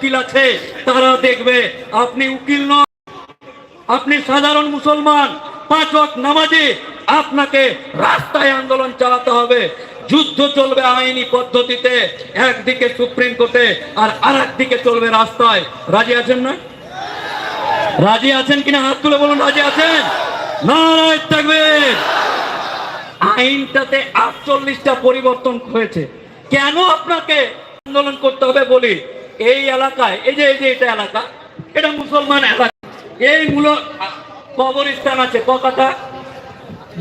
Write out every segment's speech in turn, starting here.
উকিল আছে, তারা দেখবে আপনি উকিল নন। আপনি সাধারণ মুসলমান পাঁচ ওয়াক্ত নামাজে, আপনাকে রাস্তায় আন্দোলন চালাতে হবে। যুদ্ধ চলবে আইনি পদ্ধতিতে, একদিকে সুপ্রিম কোর্টে আর আর একদিকে চলবে রাস্তায়। রাজি আছেন না? রাজি আছেন কিনা হাত তুলে বলুন, রাজি আছেন? নারায় থাকবে আইনটাতে আটচল্লিশটা পরিবর্তন হয়েছে। কেন আপনাকে আন্দোলন করতে হবে বলি? এই এলাকায়, এই যে এই যে এটা এলাকা, এটা মুসলমান এলাকা। এই মূল কবরস্থান আছে ককাটা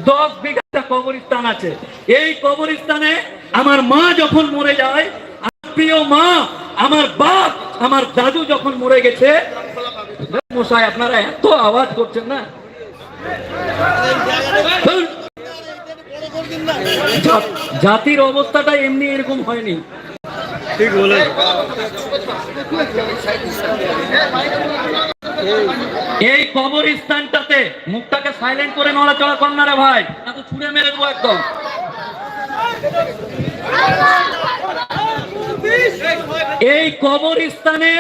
দশ বিঘা কবরস্থান আছে। এই কবরস্থানে আমার মা যখন মরে যায়, আমার প্রিয় মা, আমার বাপ, আমার দাদু যখন মরে গেছে, মশাই, আপনারা এত আওয়াজ করছেন না? জাতির অবস্থাটা এমনি এরকম হয়নি। ঠিক বলে এই কবরস্থানটাতে মুখটাকে সাইলেন্ট করে নড়াচড়া কর না রে ভাই। না তো ছুঁড়ে মেরে দেবো একদম। এই কবরস্থানে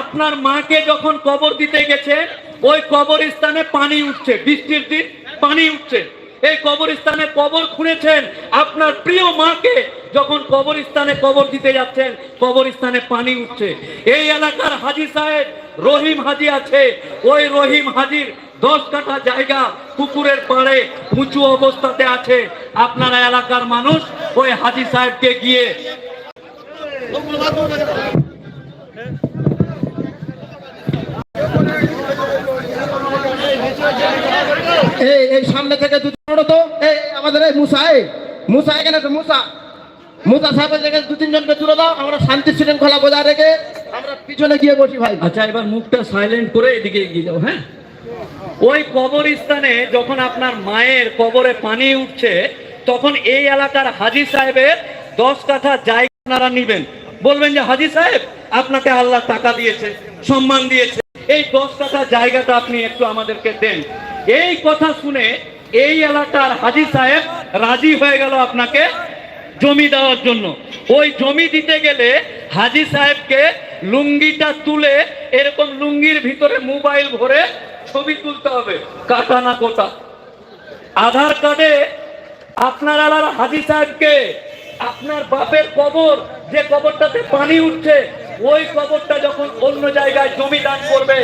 আপনার মাকে যখন কবর দিতে গেছে, ওই কবরস্থানে পানি উঠছে। বৃষ্টির দিন পানি উঠছে। এই কবরস্থানে কবর খুঁড়েছেন আপনার প্রিয় মাকে। যখন কবরস্থানে কবর দিতে যাচ্ছেন, কবরস্থানে পানি উঠছে। এই এলাকার হাজি সাহেব রহিম হাজি আছে। ওই রহিম হাজির দশ কাঠা জায়গা পুকুরের পাড়ে উঁচু অবস্থাতে আছে। আপনারা এলাকার মানুষ, ওই হাজি সাহেবকে গিয়ে এই সামনে থেকে দু তিন তো। এই, আমাদের এই মুসা এখানে মুসা। মুসা সাহেবের দু তিনজনকে তুলে দাও, আমরা বজায় রেখে আমরা পিছনে গিয়ে বসি ভাই। আচ্ছা এবার মুখটা সাইলেন্ট করে এদিকে এগিয়ে হ্যাঁ? ওই যখন আপনার মায়ের কবরে পানি উঠছে, তখন এই এলাকার হাজি সাহেবের দশ কাঠা জায়গা নিবেন। বলবেন যে, হাজি সাহেব, আপনাকে আল্লাহ টাকা দিয়েছে, সম্মান দিয়েছে। এই দশ কাঠা জায়গাটা আপনি একটু আমাদেরকে দেন। এই কথা শুনে এই এলাকার হাজি সাহেব রাজি হয়ে গেল আপনাকে জমি দেওয়ার জন্য। ওই জমি দিতে গেলে হাজি সাহেবকে লুঙ্গিটা তুলে এরকম লুঙ্গির ভিতরে মোবাইল ভরে ছবি তুলতে হবে, কাটা না কোটা আধার কার্ডে আপনার আলার হাজি সাহেবকে আপনার বাপের কবর, যে কবরটাতে পানি উঠছে, ওই কবরটা যখন অন্য জায়গায় জমি দান করবে,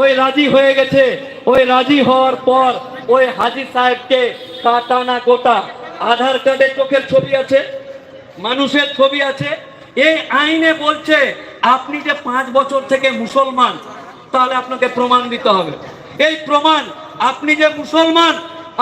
ওই রাজি হয়ে গেছে। ওই রাজি হওয়ার পর ওই হাজি সাহেবকে কাটানা গোটা আধার কার্ডে চোখের ছবি আছে, মানুষের ছবি আছে। এই আইনে বলছে আপনি যে পাঁচ বছর থেকে মুসলমান, তাহলে আপনাকে প্রমাণ দিতে হবে। এই প্রমাণ, আপনি যে মুসলমান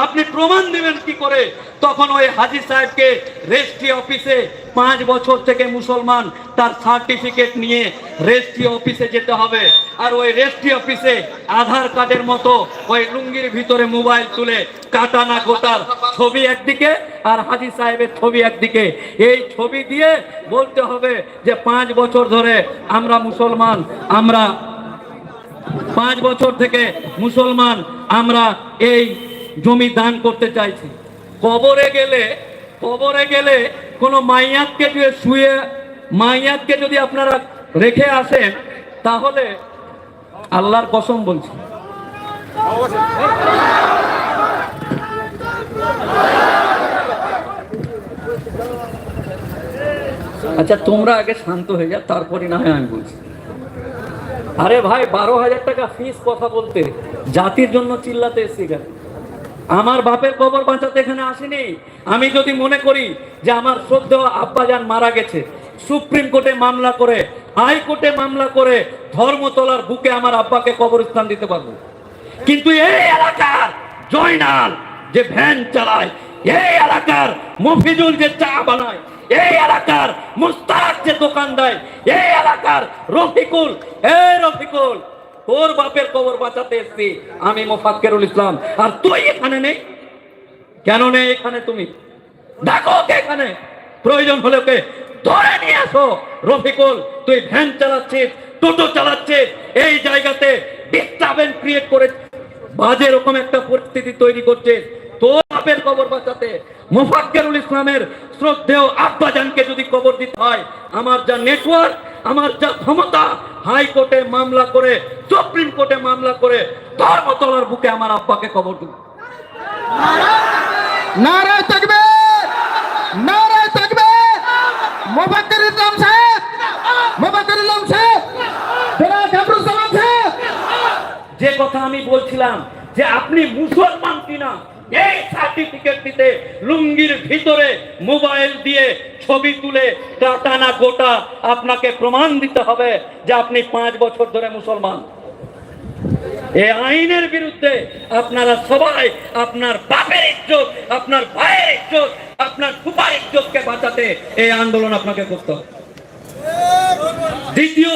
আপনি প্রমাণ দিবেন কি করে? তখন ওই হাজি সাহেবকে রেজিস্ট্রি অফিসে পাঁচ বছর থেকে মুসলমান তার সার্টিফিকেট নিয়ে রেজিস্ট্রি অফিসে যেতে হবে। আর ওই রেজিস্ট্রি অফিসে আধার কার্ডের মতো ওই লুঙ্গির ভিতরে মোবাইল তুলে কাটা না গোটার ছবি একদিকে আর হাজি সাহেবের ছবি একদিকে। এই ছবি দিয়ে বলতে হবে যে পাঁচ বছর ধরে আমরা মুসলমান, আমরা পাঁচ বছর থেকে মুসলমান, আমরা এই জমি দান করতে চাইছি। কবরে গেলে কবরে গেলে কোনো মাইয়াতকে যদি শুয়ে, মাইয়াতকে যদি আপনারা রেখে আসেন, তাহলে আল্লাহর কসম বলছি। আচ্ছা তোমরা আগে শান্ত হয়ে যা তারপরে না হয় আমি বলছি। আরে ভাই, বারো হাজার টাকা ফিস কথা বলতে, জাতির জন্য চিল্লাতে এসছি কেন? আমার বাপের কবর বাঁচাতে এখানে আসেনি। আমি যদি মনে করি যে আমার শ্রদ্ধেয় আব্বাজান মারা গেছে, সুপ্রিম কোর্টে মামলা করে হাইকোর্টে মামলা করে ধর্মতলার বুকে আমার আব্বাকে কবরস্থান দিতে পারব। কিন্তু এই এলাকার জয়নাল যে ভ্যান চালায়, এই এলাকার মফিজুল যে চা বানায়, এই এলাকার মুস্তাক যে দোকান দেয়, এই এলাকার রফিকুল এ রফিকুল তোর বাপের কবর বাঁচাতে এসছি। আমি মোফাক্কেরুল ইসলাম। আর তুই এখানে নেই? কেন নেই এখানে তুমি? দেখো কে এখানে। প্রয়োজন হলে ওকে ধরে নিয়ে আসো। রফিকুল, তুই ভ্যান চালাচ্ছিস, টোটো চালাচ্ছিস। এই জায়গাতে ডিস্টার্বেন্স ক্রিয়েট করে বাজে রকম একটা পরিস্থিতি তৈরি করছিস। তোর বাপের কবর বাঁচাতে মোফাক্কেরুল ইসলামের শ্রদ্ধেয় আব্বাজানকে যদি কবর দিতে হয় আমার যা নেটওয়ার্ক আমার যা ক্ষমতা হাইকোর্টে মামলা করে সুপ্রিম কোর্টে মামলা করে ধর্মতলার বুকে আমার আব্বাকে কবর দিব। নারায় থাকবে! নারায় থাকবে! মোবাক্কির ইসলাম সাহেব! মোবাক্কির ইসলাম সাহেব! যে কথা আমি বলছিলাম যে আপনি মুসলমান কিনা এই সার্টিফিকেট দিতে লুঙ্গির ভিতরে মোবাইল দিয়ে ছবি তুলে কাটা না গোটা আপনাকে প্রমাণ দিতে হবে যে আপনি পাঁচ বছর ধরে মুসলমান। এই আইনের বিরুদ্ধে আপনারা সবাই আপনার বাপের ইজ্জত, আপনার ভাইয়ের ইজ্জত, আপনার ফুপার ইজ্জতকে বাঁচাতে এই আন্দোলন আপনাকে করতে হবে। দ্বিতীয়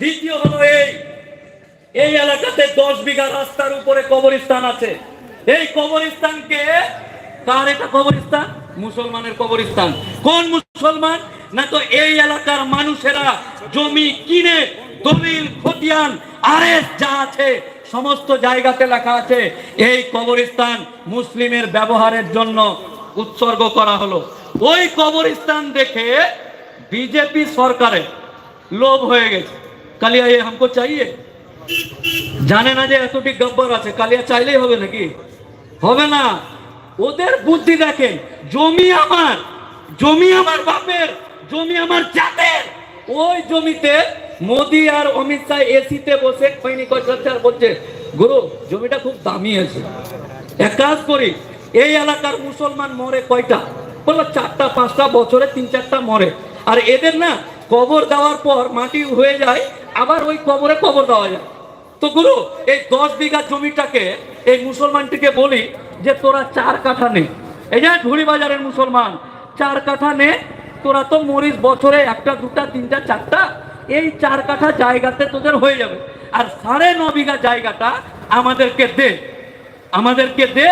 দ্বিতীয় হলো এই। এই এলাকাতে দশ বিঘা রাস্তার উপরে কবরস্থান আছে। এই কবরস্থানকে কার এটা কবরস্থান? মুসলমানের কবরস্থান। কোন মুসলমান? না তো এই এলাকার মানুষেরা জমি কিনে, দলিল, খতিয়ান আরেস যা আছে, সমস্ত জায়গাতে লেখা আছে, এই কবরস্থান মুসলিমের ব্যবহারের জন্য উৎসর্গ করা হলো। ওই কবরস্থান দেখে বিজেপি সরকারের লোভ হয়ে গেছে। কালিয়া এ হামকো চাইয়ে? জানে না যে এতটি গব্বর আছে। কালিয়া চাইলেই হবে নাকি? হবে না। ওদের বুদ্ধি দেখেন, জমি আমার জমি আমার বাপের, জমি আমার জাতের। ওই জমিতে মোদি আর অমিত শাহ এসিতে বসে খৈনি আর বলছে গুরু, জমিটা খুব দামি আছে। এক কাজ করি, এই এলাকার মুসলমান মরে কয়টা? বলল, চারটা, পাঁচটা, বছরে তিন, চারটা মরে। আর এদের না কবর দেওয়ার পর মাটি হয়ে যায়, আবার ওই কবরে কবর দেওয়া যায়। তো গুরু এই দশ বিঘা জমিটাকে এই মুসলমানটিকে বলি যে তোরা চার কাঠা নে এই যে ঝুড়ি বাজারের মুসলমান, চার কাঠা নে, তোরা তো মরিস বছরে একটা, দুটা, তিনটা, চারটা, এই চার কাঠা জায়গাতে তোদের হয়ে যাবে আর সাড়ে ন বিঘা জায়গাটা আমাদেরকে দে আমাদেরকে দে,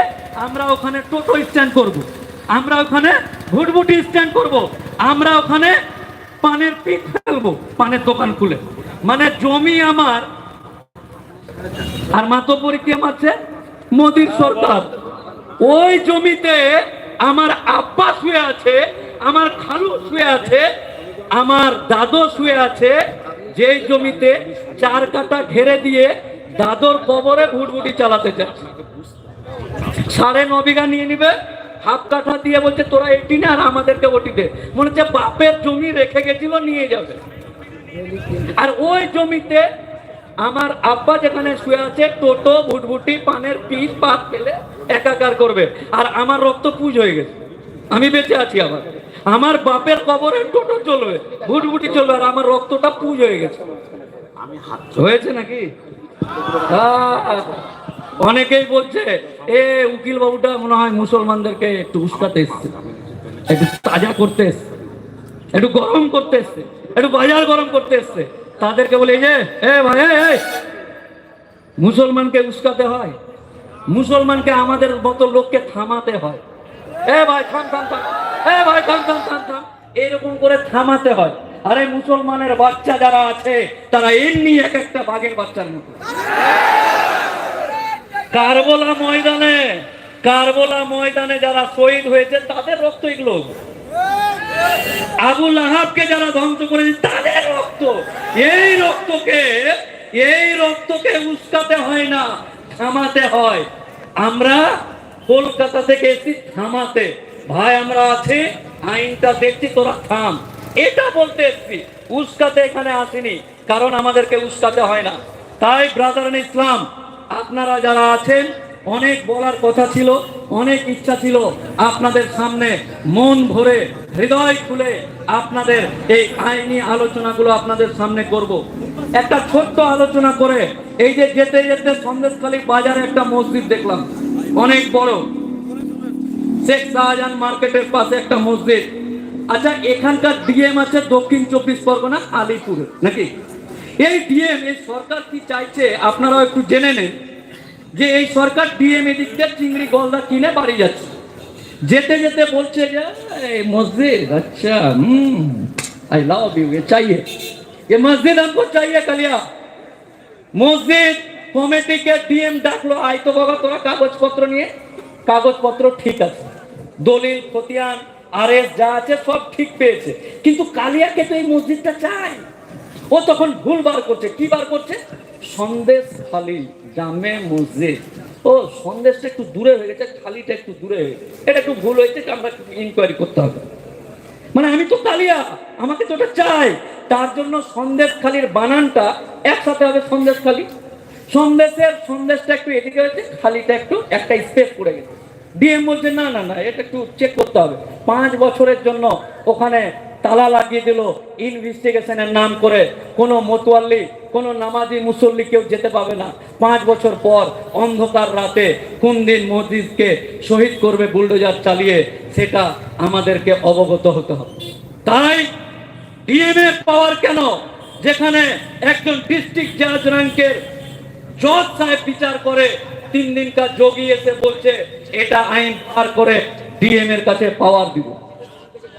আমরা ওখানে টোটো স্ট্যান্ড করব। আমরা ওখানে ভুটভুটি স্ট্যান্ড করব। আমরা ওখানে পানের পিক ফেলব, পানের দোকান খুলে মানে জমি আমার আর মাতব্বরি কে মারছে মোদির সরকার। ওই জমিতে আমার আব্বা শুয়ে আছে, আমার খালু শুয়ে আছে, আমার দাদু শুয়ে আছে, যেই জমিতে চার কাটা ঘেরে দিয়ে দাদর কবরে ভুটভুটি চালাতে চাচ্ছে সাড়ে ন বিঘা নিয়ে নিবে, হাফ কাঠা দিয়ে বলছে, তোরা এটি না আর আমাদেরকে ওটি দে। মনে হচ্ছে বাপের জমি রেখে গেছিল, নিয়ে যাবে। আর ওই জমিতে আমার আব্বা যেখানে শুয়ে আছে টোটো ভুটভুটি পানের পিস পাত পেলে একাকার করবে। আর আমার রক্ত পুজ হয়ে গেছে। আমি বেঁচে আছি আবার। আমার বাপের কবরে টোটো চলবে ভুটভুটি চলবে আর আমার রক্তটা পুজ হয়ে গেছে। হয়েছে নাকি? অনেকেই বলছে এ উকিল বাবুটা মনে হয় মুসলমানদেরকে একটু উস্কাতে এসছে। একটু তাজা করতে এসছে। একটু গরম করতে এসছে। একটু বাজার গরম করতে এসছে। তাদেরকে বলে যে এ ভাই মুসলমানকে উস্কাতে হয়। মুসলমানকে আমাদের মতো লোককে থামাতে হয়। এ ভাই, থাম থাম থাম। এ ভাই, থাম থাম থাম থাম। এরকম করে থামাতে হয়। আরে মুসলমানের বাচ্চা যারা আছে, তারা এমনি এক একটা বাঘের বাচ্চার মতো। কারবলা ময়দানে কারবলা ময়দানে যারা শহীদ হয়েছে, তাদের রক্ত এগুলো। আবুল আহাবকে যারা ধ্বংস করেছে, তাদের রক্ত। এই রক্তকে এই রক্তকে উস্কাতে হয় না, থামাতে হয়। আমরা কলকাতা থেকে এসেছি, থামাতে। ভাই, আমরা আছি, আইনটা দেখছি, তোরা থাম। এটা বলতে এসছি, উস্কাতে এখানে আসিনি, কারণ আমাদেরকে উস্কাতে হয় না। তাই, ব্রাদার ইসলাম, আপনারা যারা আছেন অনেক বলার কথা ছিল, অনেক ইচ্ছা ছিল। আপনাদের সামনে মন ভরে, হৃদয় খুলে আপনাদের এই আইনি আলোচনাগুলো আপনাদের সামনে করব। একটা ছোট্ট আলোচনা করে এই যে যেতে যেতে সন্দেশখালী বাজারে একটা মসজিদ দেখলাম। অনেক বড়। শেখ শাহজাহান মার্কেটের পাশে একটা মসজিদ। আচ্ছা এখানকার ডিএম আছে দক্ষিণ চব্বিশ পরগনা, আলিপুরে, নাকি? এই ডিএম এই সরকার কি চাইছে, আপনারাও একটু জেনে নেন। যে এই সরকার ডিএম এদিক দিয়ে চিংড়ি গলদা কিনে বাড়ি যাচ্ছে যেতে যেতে বলছে যে এই মসজিদ अच्छा हम्म आई लव यू ये चाहिए ये मस्जिद हमको चाहिए कलिया মসজিদ কমিটিকে ডিএম ডাকলো আয় তো বাবা তোরা কাগজপত্র নিয়ে কাগজপত্র ঠিক আছে দলিল খতিয়ান আরএস যা আছে সব ঠিক পেয়েছে কিন্তু কালিয়াকে তো এই মসজিদটা চাই ও তখন ভুল বার করছে। কি বার করছে? সন্দেশ খালি, জামে মসজিদ। ও, সন্দেশটা একটু দূরে হয়ে গেছে, খালিটা একটু দূরে হয়ে গেছে। এটা একটু ভুল হয়েছে আমরা ইনকোয়ারি করতে হবে। মানে আমি তো কালিয়া, আমাকে তো ওটা চাই। তার জন্য সন্দেশ খালির বানানটা একসাথে হবে সন্দেশ খালি। সন্দেশের সন্দেশটা একটু এদিকে হয়েছে, খালিটা একটু একটা স্পেস পড়ে গেছে। ডিএম বলছে, না না না, এটা একটু চেক করতে হবে। পাঁচ বছরের জন্য ওখানে তালা লাগিয়ে দিল। ইনভেস্টিগেশনের নাম করে কোনো মতোয়াল্লি, কোনো নামাজি মুসল্লি কেউ যেতে পাবে না। পাঁচ বছর পর অন্ধকার রাতে কোন দিন মসজিদকে শহীদ করবে বুলডোজার চালিয়ে, সেটা আমাদেরকে অবগত হতে হবে। তাই ডিএমএ পাওয়ার কেন? যেখানে একজন ডিস্ট্রিক্ট জাজ র্যাঙ্কের জজ সাহেব বিচার করে, তিন দিনকার যোগী এসে বলছে, এটা আইন পার করে ডিএম এর কাছে পাওয়ার দিব।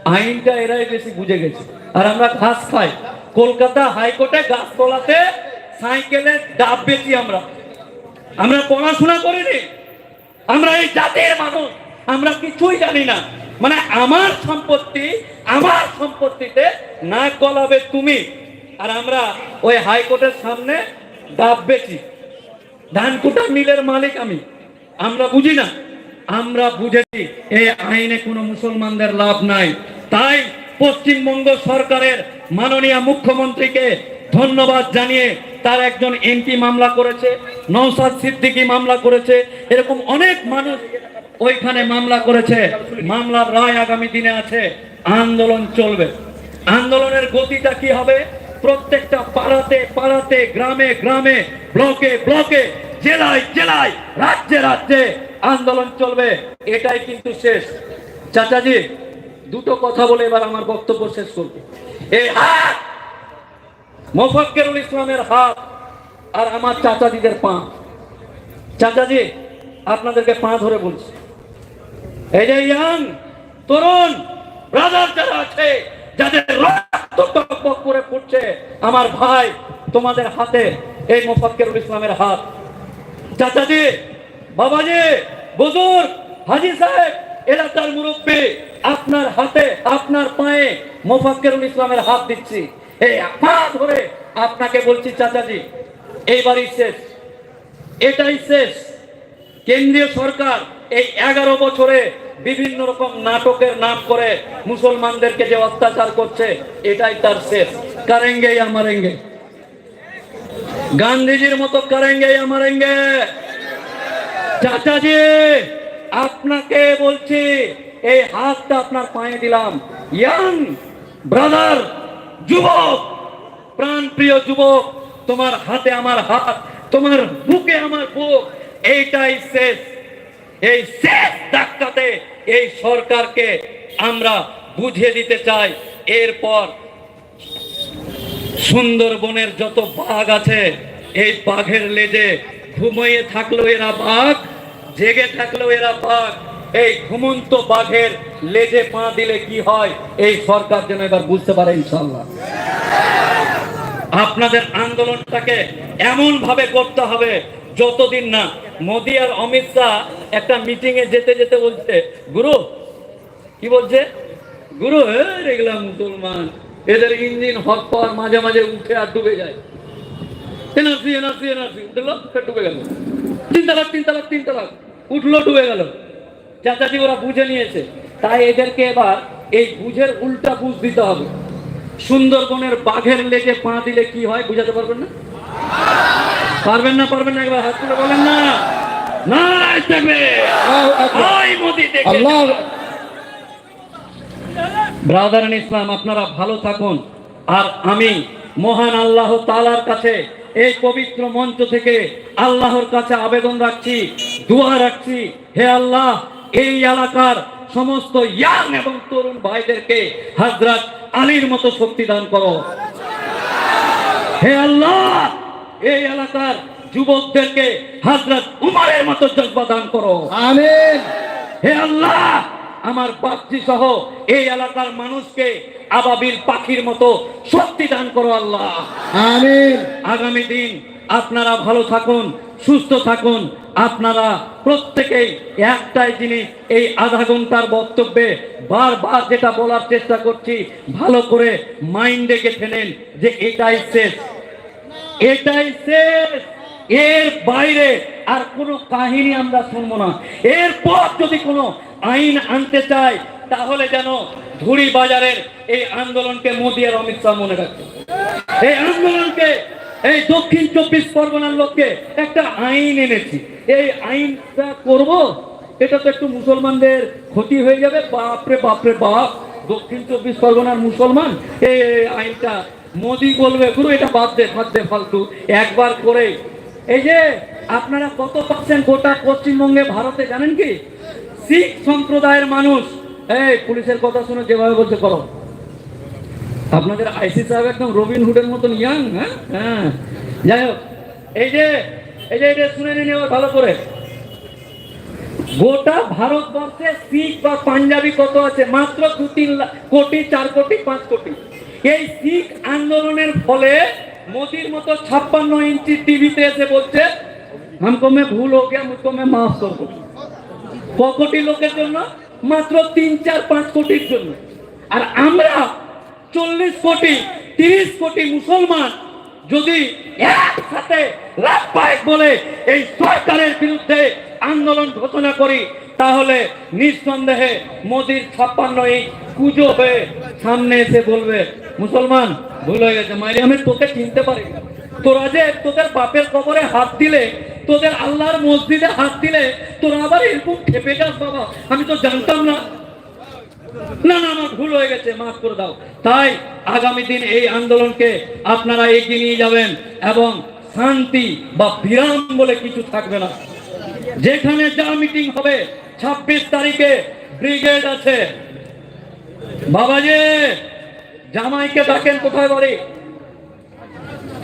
আইনটা এরাই বেশি বুঝে গেছে। আর আমরা ঘাস খাই। কলকাতা হাইকোর্টে গাছতলাতে সাইকেলে ডাব বেচি আমরা। আমরা পড়াশোনা করিনি। আমরা এই জাতির মানুষ। আমরা কিছুই জানি না। মানে আমার সম্পত্তি, আমার সম্পত্তিতে না গলাবে তুমি। আর আমরা ওই হাইকোর্টের সামনে ডাব বেচি। ধানকুটা মিলের মালিক আমি। আমরা বুঝি না। আমরা বুঝেছি, এই আইনে কোনো মুসলমানদের লাভ নাই। তাই পশ্চিমবঙ্গ সরকারের মাননীয় মুখ্যমন্ত্রীকে ধন্যবাদ জানিয়ে তার একজন এমপি মামলা করেছে নৌসাদ সিদ্দিকী মামলা করেছে, এরকম অনেক মানুষ ওইখানে মামলা করেছে। মামলার রায় আগামী দিনে আছে, আন্দোলন চলবে। আন্দোলনের গতিটা কি হবে? প্রত্যেকটা পাড়াতে পাড়াতে, গ্রামে গ্রামে, ব্লকে ব্লকে, জেলায় জেলায়, রাজ্যে রাজ্যে আন্দোলন চলবে, এটাই কিন্তু শেষ। চাচাজি, দুটো কথা বলে এবার আমার বক্তব্য শেষ করব। এই হাত মোফাক্কেরুল ইসলামের হাত আর আমার চাচাজিদের পা। চাচাজি, আপনাদেরকে পা ধরে বলছি। এই যে ইয়াং, তরুণ ব্রাদার যারা আছে, যাদের রক্ত টকবক করে পড়ছে আমার ভাই, তোমাদের হাতে এই মোফাক্কেরুল ইসলামের হাত। চাচাজি বাবাজি, বুজুর্গ, হাজি সাহেব এলাকার মুরব্বী। আপনার হাতে, আপনার পায়ে মোফাক্কেরুল ইসলামের হাত দিচ্ছি। এই পা ধরে আপনাকে বলছি, চাচাজি, এইবারই শেষ। এটাই শেষ। কেন্দ্রীয় সরকার এই এগারো বছরে বিভিন্ন রকম নাটকের নাম করে মুসলমানদেরকে যে অত্যাচার করছে, এটাই তার শেষ। কারেঙ্গে আমারেঙ্গে। গান্ধীজির মতো কারেঙ্গে আমারেঙ্গে। চাচাজি, আপনাকে বলছি, এই হাতটা আপনার পায়ে দিলাম। ইয়াং ব্রাদার, যুবক প্রাণ প্রিয় যুবক, তোমার হাতে আমার হাত, তোমার বুকে আমার বুক, এইটাই শেষ। এই শেষ ধাক্কাতে এই সরকারকে আমরা বুঝিয়ে দিতে চাই। এরপর সুন্দরবনের যত বাঘ আছে, এই বাঘের লেজে ঘুমিয়ে থাকল এরা বাঘ, জেগে থাকল এরা বাঘ। এই ঘুমন্ত বাঘের লেজে পা দিলে কি হয়? এই সরকার যেন এবার বুঝতে পারে ইনশাল্লাহ আপনাদের আন্দোলনটাকে এমন ভাবে করতে হবে, যতদিন না মোদি আর অমিত শাহ একটা মিটিং এ যেতে যেতে বলছে, গুরু, কি বলছে? গুরু হে এগুলা মুসলমান, এদের ইঞ্জিন হট পাওয়ার মাঝে মাঝে উঠে আর ডুবে যায়। এনার্জি এনার্জি এনার্জি উঠল ফের ডুবে গেল। তিন তালাক তিন তালাক তিন তালাক। উঠল ডুবে গেল। চাচাজি ওরা বুঝে নিয়েছে। তাই এদেরকে এবার এই বুঝের উল্টা বুঝ দিতে হবে। সুন্দরবনের বাঘের লেগে পা দিলে কি হয় বুঝাতে পারবেন না? পারবেন না পারবেন না একবার হাত তুলে বলেন না। না দেখবে ব্রাদার ইসলাম আপনারা ভালো থাকুন। আর আমি মহান আল্লাহ তালার কাছে এই পবিত্র মঞ্চ থেকে আল্লাহর কাছে আবেদন রাখছি দোয়া রাখছি হে আল্লাহ এই এলাকার সমস্ত ইয়াং এবং তরুণ ভাইদেরকে হজরত আলীর মতো শক্তি দান করো। হে আল্লাহ এই এলাকার যুবকদেরকে হজরত উমারের মতো জজ্বা দান করো। আমিন। হে আল্লাহ আমার বাপজি সহ এই এলাকার মানুষকে আবাবিল পাখির মতো শক্তি দান করো আল্লাহ। আমিন। আগামী দিন আপনারা ভালো থাকুন সুস্থ থাকুন। আপনারা প্রত্যেকেই একটাই জিনিস এই আধা ঘণ্টার বক্তব্যে বারবার যেটা বলার চেষ্টা করছি ভালো করে মাইন্ডে গেঁথে নেন যে এটাই শেষ। এটাই শেষ। এর বাইরে আর কোনো কাহিনী আমরা শুনব না। এরপর যদি কোনো আইন আনতে চায়, তাহলে যেন ধুড়ি বাজারের এই আন্দোলনকে মোদী আর অমিত শাহ মনে রাখবে এই আন্দোলনকে, এই দক্ষিণ চব্বিশ পরগনার লোককে একটা আইন এনেছি। এই আইনটা করব, এটা তো একটু মুসলমানদের ক্ষতি হয়ে যাবে। বাপরে বাপরে, বাপ! দক্ষিণ চব্বিশ পরগনার মুসলমান, এই আইনটা মোদি বলবে গুরু এটা বাদ দে বাদ দে, ফালতু। একবার করে এই যে আপনারা কত পার্সেন্ট গোটা পশ্চিমবঙ্গে, ভারতে জানেন কি? শিখ সম্প্রদায়ের মানুষ। এই পুলিশের কথা শুনে যেভাবে বলছে, করো। আপনাদের আইসি সাহেব একদম রবিন হুডের মতন ইয়াং হ্যাঁ? হ্যাঁ। যাই হোক, এই যে এই যে এটা শুনে নিন এবার ভালো করে। গোটা ভারতবর্ষে শিখ বা পাঞ্জাবি কত আছে? মাত্র দু তিন কোটি, চার কোটি, পাঁচ কোটি। এই শিখ আন্দোলনের ফলে মোদির মতো ছাপ্পান্ন ইঞ্চি টিভিতে এসে বলছে হামকো মে ভুল হো গিয়া মুঝকো মে মাফ কর ক কোটি লোকের জন্য, মাত্র তিন, চার, পাঁচ কোটির জন্য। আর আমরা চল্লিশ কোটি, তিরিশ কোটি মুসলমান যদি একসাথে লাভবাহিক বলে এই সরকারের বিরুদ্ধে আন্দোলন ঘোষণা করি, তাহলে নিঃসন্দেহে মোদির ছাপ্পান্ন এই পুজো হয়ে সামনে এসে বলবে মুসলমান, ভুল হয়ে গেছে, মাইরি, আমি তোকে চিনতে পারি। তোরা যে তোদের বাপের কবরে হাত দিলে, তোদের আল্লাহর মসজিদে হাত দিলে, তোরা আবার এরকম খেপে যাস বাবা। আমি তো জানতাম না। না না, আমার ভুল হয়ে গেছে, মাফ করে দাও। তাই আগামী দিন এই আন্দোলনকে আপনারা এগিয়ে নিয়ে যাবেন এবং শান্তি বা বিরাম বলে কিছু থাকবে না। যেখানে যা মিটিং হবে, ছাব্বিশ তারিখে ব্রিগেড আছে। বাবাজি! জামাইকে ডাকেন কোথায় বাড়ি?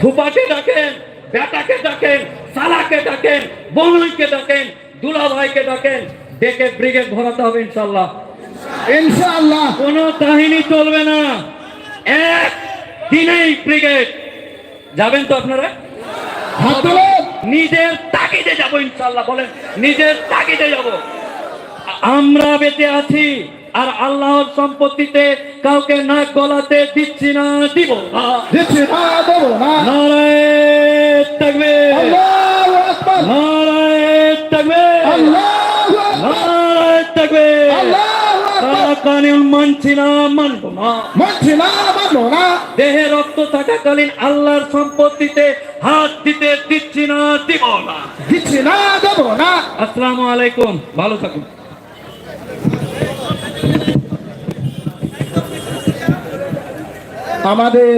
ফুপাকে ডাকেন বেটাকে ডাকেন সালাকে ডাকেন বনইকে ডাকেন দুলাভাইকে ডাকেন ডেকে ব্রিগেড ভরাতে হবে ইনশাল্লাহ ইনশাআল্লাহ। কোনো কাহিনী চলবে না। এক দিনেই ব্রিগেড। যাবেন তো আপনারা? হাত নিজের তাগিদে যাব ইনশাল্লাহ বলেন নিজের তাগিদে যাব। আমরা বেঁচে আছি। আর আল্লাহর সম্পত্তিতে কাউকে নাক গলাতে দিচ্ছি না দিব না। দিচ্ছি না দেবো না। নারায় থাকবে নারায় থাকবে নারায় থাকবে আল্লাহু আকবার। কানুন মানছি না মানবো না। মানছি না মানবো না। দেহে রক্ত থাকাকালীন আল্লাহর সম্পত্তিতে হাত দিতে দিচ্ছি না দিব না। দিচ্ছি না দেবো না। আসসালামু আলাইকুম। ভালো থাকুন। আমাদের